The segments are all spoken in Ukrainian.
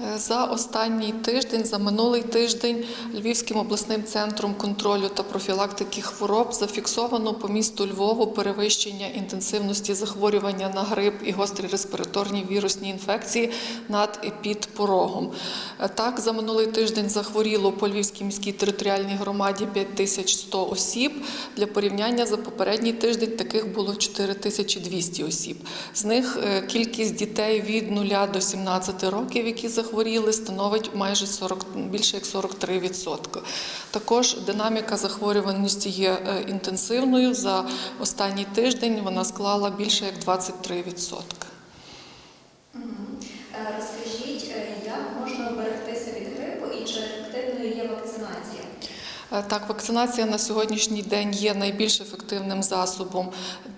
Е, За останній тиждень, за минулий тиждень, Львівським обласним центром контролю та профілактики хвороб зафіксовано по місту Львову перевищення інтенсивності захворювання на грип і гострі респіраторні вірусні інфекції над епідпорогом. Е, Так, за минулий тиждень захворіло по Львівській міській територіальній громаді 5100 осіб. Для порівняння за попередній тиждень таких було 4200 осіб. З них е, кількість дітей від 0 до 17 років, які захворіли, становить майже 40, більше як 43%. Також динаміка захворюваності є е, інтенсивною. За останній тиждень вона склала більше як 23%. Мгм. Е, Розкажіть, е, як можна оберегтися від грипу і чи ефективною є вакцинація? Е, Так, вакцинація на сьогоднішній день є найбільш ефективним засобом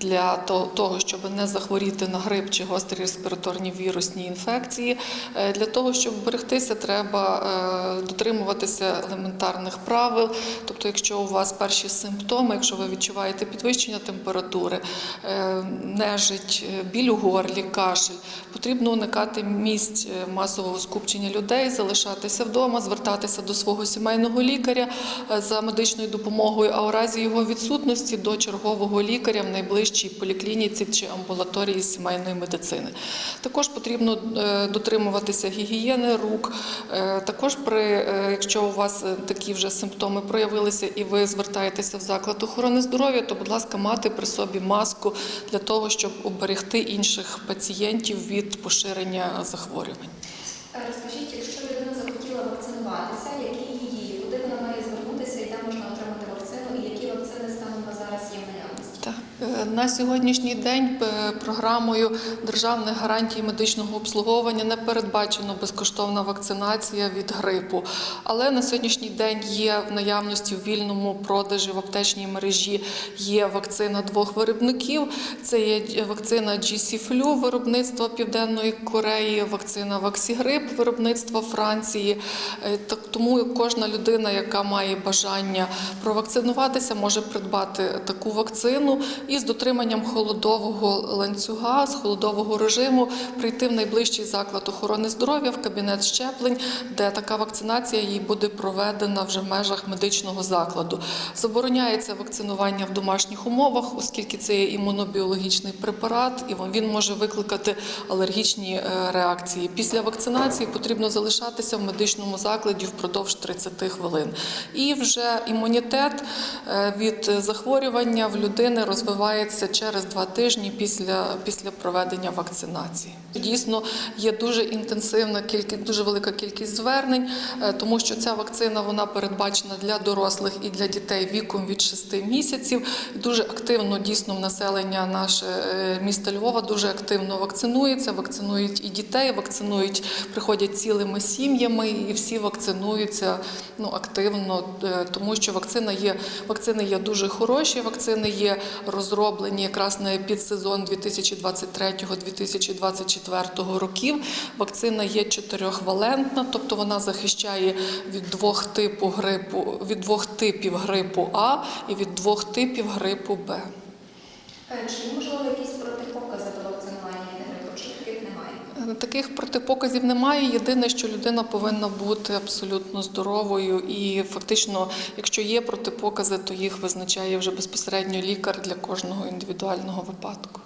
для того, щоб не захворіти на грип чи гострі респіраторні вірусні інфекції. Е, Для того, щоб берегтися, треба е, дотримуватися елементарних правил. Тобто, якщо у вас перші симптоми, якщо ви відчуваєте підвищення температури, е, нежить, е, біль у горлі, кашель, потрібно уникати місць е, масового скупчення людей, залишатися вдома, звертатися до свого сімейного лікаря е, за медичною допомогою, а у разі його відсутності до чергового лікаря в найближчій поліклініці чи амбулаторії сімейної медицини. Також потрібно е, дотримуватися гігієни рук. Е, Також е, якщо у вас такі вже симптоми проявилися і ви звертаєтеся в заклад охорони здоров'я, то будь ласка, мати при собі маску для того, щоб уберегти інших пацієнтів від поширення захворювань. Е, Розкажіть, якщо людина захотіла вакцинуватися, які її дії, куди вона має звернутися і де можна отримати вакцину, і які вакцини станом на зараз є в наявності? Так. Е, На сьогоднішній день програмою державних гарантій медичного обслуговування не передбачено безкоштовна вакцинація від грипу. Але на сьогоднішній день є в наявності в вільному продажі в аптечній мережі є вакцина двох виробників. Це є вакцина GC-Flu виробництва Південної Кореї, вакцина Ваксігрип виробництва Франції. Е, Тому кожна людина, яка має бажання провакцинуватися, може придбати таку вакцину і з дотриманням холодового ланцюга, з холодового режиму прийти в найближчий заклад охорони здоров'я в кабінет щеплень, де така вакцинація їй буде проведена вже в межах медичного закладу. Забороняється вакцинування в домашніх умовах, оскільки це є імунобіологічний препарат, і він може викликати алергічні е, реакції. Після вакцинації потрібно залишатися в медичному закладі впродовж 30 хвилин. І вже імунітет е, від захворювання в людини розвивається через два тижні після, після проведення вакцинації. Дійсно, є дуже інтенсивна кількість, дуже велика кількість звернень, е, тому що ця вакцина вона передбачена для дорослих і для дітей віком від 6 місяців. Дуже активно дійсно населення наше е, міста Львова дуже активно вакцинується. Вакцинують і дітей, вакцинують, приходять цілими сім'ями, і всі вакцинуються ну активно, е, тому що вакцина є вакцини є дуже хороші. Вакцини є розроблені якраз на підсезон 2023-2024 років. Вакцина є чотирьохвалентна, тобто вона захищає від двох типу грипу, від двох типів грипу А і від двох типів грипу Б. Е, Чи можливо якісь протипокази до вакцинування від грипу, чи таких немає? Е, Таких протипоказів немає. Єдине, що людина повинна бути абсолютно здоровою, і фактично, якщо є протипокази, то їх визначає вже безпосередньо лікар для кожного індивідуального випадку.